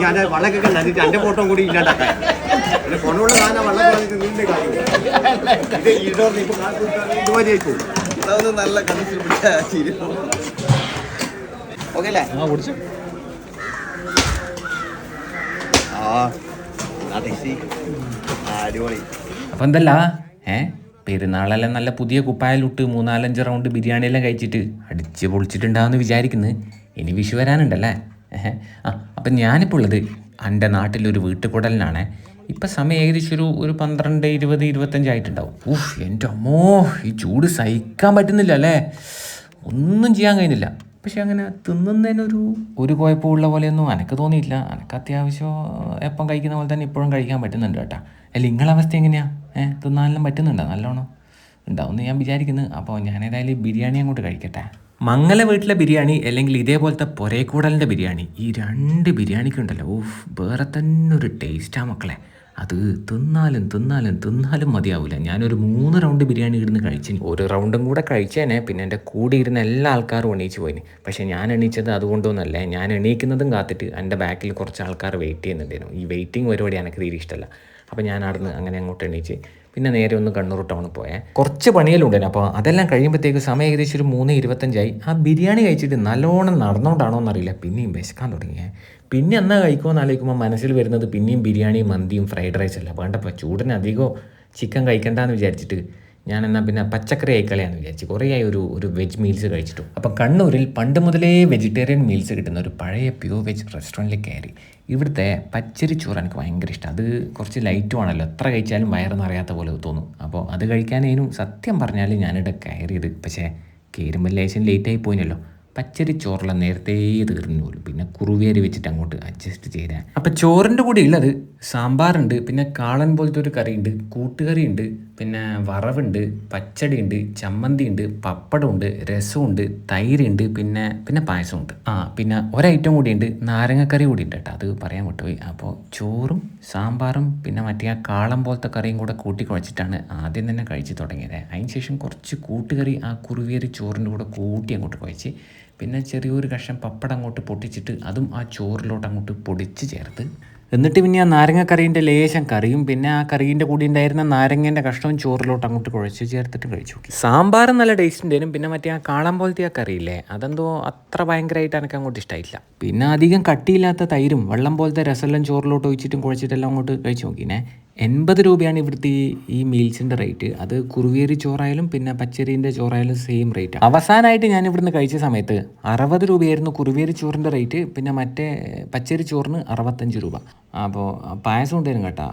ഞാൻ വള്ളക്കൊക്കെ നന്നിട്ട് എന്റെ ഫോട്ടോ കൂടി ഇല്ലാണ്ടാക്കാൻ. എന്റെ ഫോണുള്ള സാധനം വള്ളം കളഞ്ഞിട്ട് നിന്റെ കാര്യം. ഇത് ഇതോടെ ഇപ്പൊ ഇതുവരെ ആയിപ്പോ അതൊന്ന് നല്ല പിടിച്ച ഓക്കെ അല്ലേ? ആ അടിപൊളി. അപ്പം എന്തല്ല? ഏ? പെരുന്നാളെല്ലാം നല്ല പുതിയ കുപ്പായലിട്ട് മൂന്നാലഞ്ച് റൗണ്ട് ബിരിയാണി എല്ലാം കഴിച്ചിട്ട് അടിച്ച് പൊളിച്ചിട്ടുണ്ടാവുമെന്ന് വിചാരിക്കുന്നു. ഇനി വിഷു വരാനുണ്ടല്ലേ? ആ അപ്പം ഞാനിപ്പോൾ ഉള്ളത് എന്റെ നാട്ടിലൊരു വീട്ടുകൂടലിനാണ്. ഇപ്പം സമയം ഏകദേശം ഒരു ഒരു പന്ത്രണ്ട് ഇരുപത് ഇരുപത്തഞ്ചായിട്ടുണ്ടാവും ഊഹ് എന്റെ അമ്മോ ഈ ചൂട് സഹിക്കാൻ പറ്റുന്നില്ല അല്ലേ? ഒന്നും ചെയ്യാൻ കഴിയുന്നില്ല. പക്ഷെ അങ്ങനെ തിന്നുന്നതിനൊരു ഒരു കുഴപ്പമുള്ള പോലെയൊന്നും എനിക്ക് തോന്നിയില്ല എനിക്ക് അത്യാവശ്യം എപ്പം കഴിക്കുന്ന പോലെ തന്നെ ഇപ്പോഴും കഴിക്കാൻ പറ്റുന്നുണ്ട് കേട്ടോ. അല്ല നിങ്ങളെ അവസ്ഥ എങ്ങനെയാണ് ഏഹ് തിന്നാനെല്ലാം പറ്റുന്നുണ്ടോ? നല്ലോണം ഉണ്ടാവുമെന്ന് ഞാൻ വിചാരിക്കുന്നു. അപ്പോൾ ഞാനേതായാലും ബിരിയാണി അങ്ങോട്ട് കഴിക്കട്ടെ. മംഗല വീട്ടിലെ ബിരിയാണി അല്ലെങ്കിൽ ഇതേപോലത്തെ പൊരേക്കൂടലിന്റെ ബിരിയാണി ഈ രണ്ട് ബിരിയാണിക്കുണ്ടല്ലോ ഓഫ് വേറെ തന്നെ ഒരു ടേസ്റ്റാണ് മക്കളെ. അത് തിന്നാലും തിന്നാലും തിന്നാലും മതിയാവില്ല ഞാനൊരു മൂന്ന് റൗണ്ട് ബിരിയാണി ഇരുന്ന് കഴിച്ചു ഒരു റൗണ്ടും കൂടെ കഴിച്ചേനെ പിന്നെ എന്റെ കൂടെ ഇരുന്ന എല്ലാ ആൾക്കാരും എണീച്ച് പോയിന്. പക്ഷേ ഞാൻ എണീച്ചത് അതുകൊണ്ടൊന്നല്ല. ഞാൻ എണീക്കുന്നതും കാത്തിട്ട് എന്റെ ബാക്കിൽ കുറച്ച് ആൾക്കാർ വെയിറ്റ് ചെയ്യുന്നുണ്ടായിരുന്നു. ഈ വെയിറ്റിംഗ് പരിപാടി എനിക്ക് തീരെ ഇഷ്ടമല്ല. അപ്പോൾ ഞാൻ അവിടുന്ന് അങ്ങനെ അങ്ങോട്ട് എണീച്ച് പിന്നെ നേരെ ഒന്ന് കണ്ണൂർ ടൗണിൽ പോയേ. കുറച്ച് പണിയെല്ലാം അപ്പോൾ അതെല്ലാം കഴിയുമ്പോഴത്തേക്ക് സമയം ഏകദേശം ഒരു മൂന്ന് ഇരുപത്തഞ്ചായി. ആ ബിരിയാണി കഴിച്ചിട്ട് നല്ലോണം നടന്നുകൊണ്ടാണോ എന്നറിയില്ല. പിന്നെയും വിശക്കാൻ തുടങ്ങിയേ. പിന്നെ എന്നാ കഴിക്കുമെന്ന് ആലോചിക്കുമ്പോൾ മനസ്സിൽ വരുന്നത് പിന്നെയും ബിരിയാണിയും മന്തിയും ഫ്രൈഡ് റൈസ് അല്ല. വേണ്ടപ്പോൾ ചൂടിന് അധികം ചിക്കൻ കഴിക്കണ്ടെന്ന് വിചാരിച്ചിട്ട് ഞാൻ എന്നാൽ പിന്നെ പച്ചക്കറി ആയിക്കളയാന്ന് വിചാരിച്ചു കുറേയായി ഒരു ഒരു വെജ് മീൽസ് കഴിച്ചിട്ടു. അപ്പോൾ കണ്ണൂരിൽ പണ്ട് മുതലേ വെജിറ്റേറിയൻ മീൽസ് കിട്ടുന്ന ഒരു പഴയ പ്യൂർ വെജ് റെസ്റ്റോറന്റിൽ കയറി. ഇവിടുത്തെ പച്ചരി ചോറ് എനിക്ക് ഭയങ്കര ഇഷ്ടം. അത് കുറച്ച് ലൈറ്റും ആണല്ലോ. എത്ര കഴിച്ചാലും വയറെന്നറിയാത്ത പോലെ തോന്നും. അപ്പോൾ അത് കഴിക്കാനേനും സത്യം പറഞ്ഞാൽ ഞാനിവിടെ കയറിയത് പക്ഷേ കയറുമ്പോൾ ലേശം ലേറ്റായി പോയിനല്ലോ. പച്ചരി ചോറെല്ലാം നേരത്തെ തീർന്നു പോലും. പിന്നെ കുറുവേരി വെച്ചിട്ട് അങ്ങോട്ട് അഡ്ജസ്റ്റ് ചെയ്താൽ. അപ്പോൾ ചോറിന്റെ കൂടെ ഉള്ളത് സാമ്പാറുണ്ട് പിന്നെ കാളൻ പോലത്തെ ഒരു കറിയുണ്ട് കൂട്ടുകറിയുണ്ട് പിന്നെ വറവുണ്ട് പച്ചടിയുണ്ട് ചമ്മന്തിയുണ്ട് പപ്പടമുണ്ട് രസമുണ്ട് തൈരുണ്ട് പിന്നെ പിന്നെ പായസമുണ്ട്. ആ പിന്നെ ഒരൈറ്റം കൂടിയുണ്ട് നാരങ്ങക്കറി കൂടി ഉണ്ട് കേട്ടോ അത് പറയാൻ വിട്ടുപോയി. അപ്പോൾ ചോറും സാമ്പാറും പിന്നെ മറ്റേ ആ കാളം പോലത്തെ കറിയും കൂടെ കൂട്ടി കുഴച്ചിട്ടാണ് ആദ്യം തന്നെ കഴിച്ച് തുടങ്ങിയത്. അതിന് ശേഷം കുറച്ച് കൂട്ടുകറി ആ കുറുവേറി ചോറിന്റെ കൂടെ കൂട്ടി അങ്ങോട്ട് കുഴച്ച് പിന്നെ ചെറിയൊരു കഷ്ണം പപ്പടം അങ്ങോട്ട് പൊട്ടിച്ചിട്ട് അതും ആ ചോറിലോട്ട് അങ്ങോട്ട് പൊടിച്ച് ചേർത്ത്. എന്നിട്ട് പിന്നെ ആ നാരങ്ങക്കറീന്റെ ലേശം കറിയും പിന്നെ ആ കറീന്റെ കൂടി ഉണ്ടായിരുന്ന നാരങ്ങേന്റെ കഷ്ണവും ചോറിലോട്ട് അങ്ങോട്ട് കുഴച്ച് ചേർത്തിട്ട് കഴിച്ചു നോക്കി. സാമ്പാർ നല്ല ടേസ്റ്റ് ഉണ്ടായിരുന്നു പിന്നെ മറ്റേ ആ കാളം പോലത്തെ ആ കറിയില്ലേ അതെന്തോ അത്ര ഭയങ്കരമായിട്ട് എനിക്ക് അങ്ങോട്ട് ഇഷ്ടമായില്ല പിന്നെ അധികം കട്ടിയില്ലാത്ത തൈരും വെള്ളം പോലത്തെ രസമെല്ലാം ചോറിലോട്ട് ഒഴിച്ചിട്ടും കുഴച്ചിട്ടെല്ലാം അങ്ങോട്ട് കഴിച്ചു നോക്കിനെ. എൺപത് രൂപയാണ് ഇവിടുത്തെ ഈ മീൽസിന്റെ റേറ്റ്. അത് കുറുവേരി ചോറായാലും പിന്നെ പച്ചരീന്റെ ചോറായാലും സെയിം റേറ്റ് അവസാനമായിട്ട് ഞാൻ ഇവിടുന്ന് കഴിച്ച സമയത്ത് അറുപത് രൂപയായിരുന്നു കുറുവേരി ചോറിന്റെ റേറ്റ് പിന്നെ മറ്റേ പച്ചരി ചോറിന് അറുപത്തഞ്ച് രൂപ. അപ്പോൾ പായസം ഉണ്ടായിരുന്നു കേട്ടോ.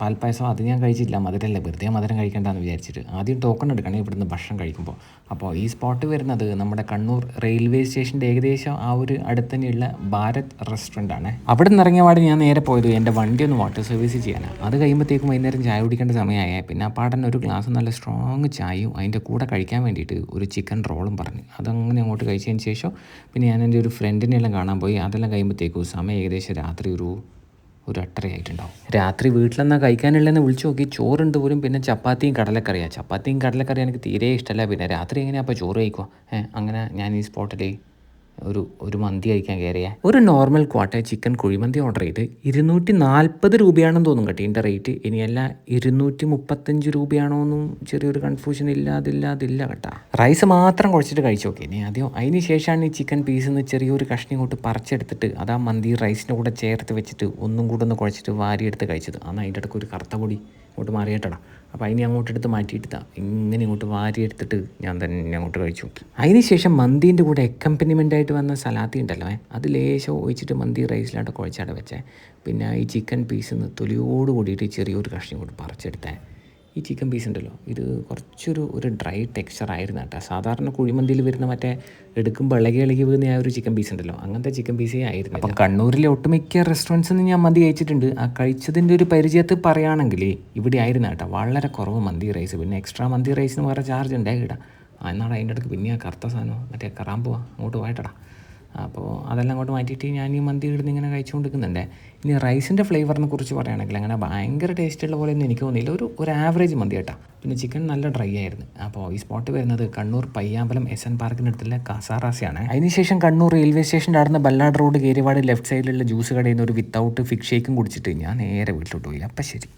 പാൽപ്പായസം അത് ഞാൻ കഴിച്ചില്ല. മധുരമല്ല വെറുതെ മധുരം കഴിക്കേണ്ടതെന്ന് വിചാരിച്ചിട്ട്. ആദ്യം ടോക്കൺ എടുക്കണം ഇവിടുന്ന് ഭക്ഷണം കഴിക്കുമ്പോൾ. അപ്പോൾ ഈ സ്പോട്ട് വരുന്നത് നമ്മുടെ കണ്ണൂർ റെയിൽവേ സ്റ്റേഷന്റെ ഏകദേശം ആ ഒരു അടുത്ത് തന്നെയുള്ള ഭാരത് റെസ്റ്റോറന്റ് ആണ്. അവിടെ നിന്ന് ഇറങ്ങിയ പാട് ഞാൻ നേരെ പോയത് എന്റെ വണ്ടി ഒന്ന് വാട്ടർ സർവീസ് ചെയ്യാനാണ് അത് കഴിയുമ്പോഴത്തേക്കും വൈകുന്നേരം ചായ കുടിക്കേണ്ട സമയമായ. പിന്നെ ആ പാടൻ ഒരു ഗ്ലാസ് നല്ല സ്ട്രോങ് ചായയും അതിന്റെ കൂടെ കഴിക്കാൻ വേണ്ടിയിട്ട് ഒരു ചിക്കൻ റോളും പറഞ്ഞു. അതങ്ങനെ അങ്ങോട്ട് കഴിച്ചതിന് ശേഷം പിന്നെ ഞാൻ എന്റെ ഒരു ഫ്രണ്ടിനെല്ലാം കാണാൻ പോയി. അതെല്ലാം കഴിയുമ്പോഴത്തേക്കും സമയം ഏകദേശം രാത്രി ഒരു ഒരു അട്ടരയായിട്ടുണ്ടാവും. രാത്രി വീട്ടിലെന്നാൽ കഴിക്കാനുള്ളതെന്ന് വിളിച്ചു നോക്കി. ചോറുണ്ട് പോലും പിന്നെ ചപ്പാത്തിയും കടലക്കറിയാണ് ചപ്പാത്തിയും കടലക്കറിയാണ് എനിക്ക് തീരെ ഇഷ്ടമല്ല. പിന്നെ രാത്രി എങ്ങനെയാണ് അപ്പോൾ ചോറ് കഴിക്കുക? അങ്ങനെ ഞാൻ ഈ സ്പോട്ടിൽ ഒരു ഒരു മന്തി കഴിക്കാൻ കയറിയ. ഒരു നോർമൽ ക്വാട്ട ചിക്കൻ കുഴിമന്തി ഓർഡർ ചെയ്ത് ഇരുന്നൂറ്റി നാൽപ്പത് രൂപയാണെന്ന് തോന്നും കേട്ടോ ഇതിന്റെ റേറ്റ് ഇനിയല്ല ഇരുന്നൂറ്റി മുപ്പത്തഞ്ച് രൂപയാണോ എന്നും ചെറിയൊരു കൺഫ്യൂഷൻ ഇല്ല അതില്ല കേട്ടാ. റൈസ് മാത്രം കുഴച്ചിട്ട് കഴിച്ചു? നോക്കി ഇനി ആദ്യം അതിന് ശേഷമാണ് ഈ ചിക്കൻ പീസിൽ നിന്ന് ചെറിയൊരു കഷ്ണം ഇങ്ങോട്ട് പറിച്ചെടുത്തിട്ട് അത് ആ മന്തി റൈസിന്റെ കൂടെ ചേർത്ത് വെച്ചിട്ട് ഒന്നും കൂടെ ഒന്ന് കുഴച്ചിട്ട് വാരിയെടുത്ത് കഴിച്ചത്. അന്ന് അതിന്റെ ഇടയ്ക്ക് ഒരു കറുത്ത പൊടി ഇങ്ങോട്ട് മാറിയിട്ടടാ. അപ്പോൾ അതിനെ അങ്ങോട്ട് എടുത്ത് മാറ്റിയിട്ട് ഇങ്ങനെ ഇങ്ങോട്ട് വാരിയെടുത്തിട്ട് ഞാൻ തന്നെ അങ്ങോട്ട് കഴിച്ചു. നോക്കി അതിന് ശേഷം മന്തീന്റെ കൂടെ ആയിട്ട് വന്ന സലാത്തി ഉണ്ടല്ലോ അത് ലേശം ഒഴിച്ചിട്ട് മന്തി റൈസിലാണ്ട് കുഴച്ചാട് വെച്ചേ. പിന്നെ ഈ ചിക്കൻ പീസിൽ നിന്ന് തൊലിയോട് കൂടിയിട്ട് ചെറിയൊരു കഷ്ണം കൂടി പറിച്ചെടുത്തേ. ഈ ചിക്കൻ പീസ് ഉണ്ടല്ലോ. ഇത് കുറച്ചൊരു ഒരു ഡ്രൈ ടെക്സ്ചർ ആയിരുന്നു കേട്ടോ. സാധാരണ കുഴിമന്തിയിൽ വരുന്ന മറ്റേ എടുക്കുമ്പോൾ ഇളകി ഇളകി വീഴുന്ന ആ ഒരു ചിക്കൻ പീസ് ഉണ്ടല്ലോ. അങ്ങനത്തെ ചിക്കൻ പീസേ ആയിരുന്നു അപ്പം കണ്ണൂരിലെ ഒട്ടുമിക്ക റെസ്റ്റോറന്റ്സിൽ നിന്ന് ഞാൻ മന്തി കഴിച്ചിട്ടുണ്ട് ആ കഴിച്ചതിന്റെ ഒരു പരിചയത്തിൽ പറയുകയാണെങ്കിൽ ഇവിടെ ആയിരുന്നു കേട്ടോ. വളരെ കുറവ് മന്തി റൈസ് പിന്നെ എക്സ്ട്രാ മന്തി റൈസിന് വേറെ ചാർജ് ഉണ്ടായി കേട്ടോ ആ എന്നാണ് അതിന്റെ അടുക്ക് പിന്നെ ആ കറുത്ത സാധനം മറ്റേ കറാമ്പുവാ അങ്ങോട്ട് പോയിട്ടടാ. അപ്പോൾ അതെല്ലാം അങ്ങോട്ട് മാറ്റിയിട്ട് ഞാൻ ഈ മന്തി ഇടുന്ന് ഇങ്ങനെ കഴിച്ചുകൊണ്ടിരിക്കുന്നുണ്ട്. ഇനി റൈസിന്റെ ഫ്ലേവറിനെ കുറിച്ച് പറയുകയാണെങ്കിൽ അങ്ങനെ ഭയങ്കര ടേസ്റ്റുള്ള പോലെ ഒന്നും എനിക്ക് തോന്നിയില്ല. ഒരു ഒരു ആവറേജ് മന്തി കേട്ടോ. പിന്നെ ചിക്കൻ നല്ല ഡ്രൈ ആയിരുന്നു. അപ്പോൾ ഈ സ്പോട്ട് വരുന്നത് കണ്ണൂർ പയ്യാമ്പലം എസ് എൻ പാർക്കിനടുത്തുള്ള കാസാറാസിയാണ്. അതിനുശേഷം കണ്ണൂർ റെയിൽവേ സ്റ്റേഷന്റെ അടുത്ത് ബല്ലാട് റോഡ് കേരിവാട് ലെഫ്റ്റ് സൈഡിലുള്ള ജ്യൂസ് കടയിൽ നിന്ന് ഒരു വിത്തൗട്ട് ഫിക് ഷേക്കും കുടിച്ചിട്ട് ഞാൻ നേരെ വീട്ടിലോട്ട് പോയി. അപ്പം ശരി.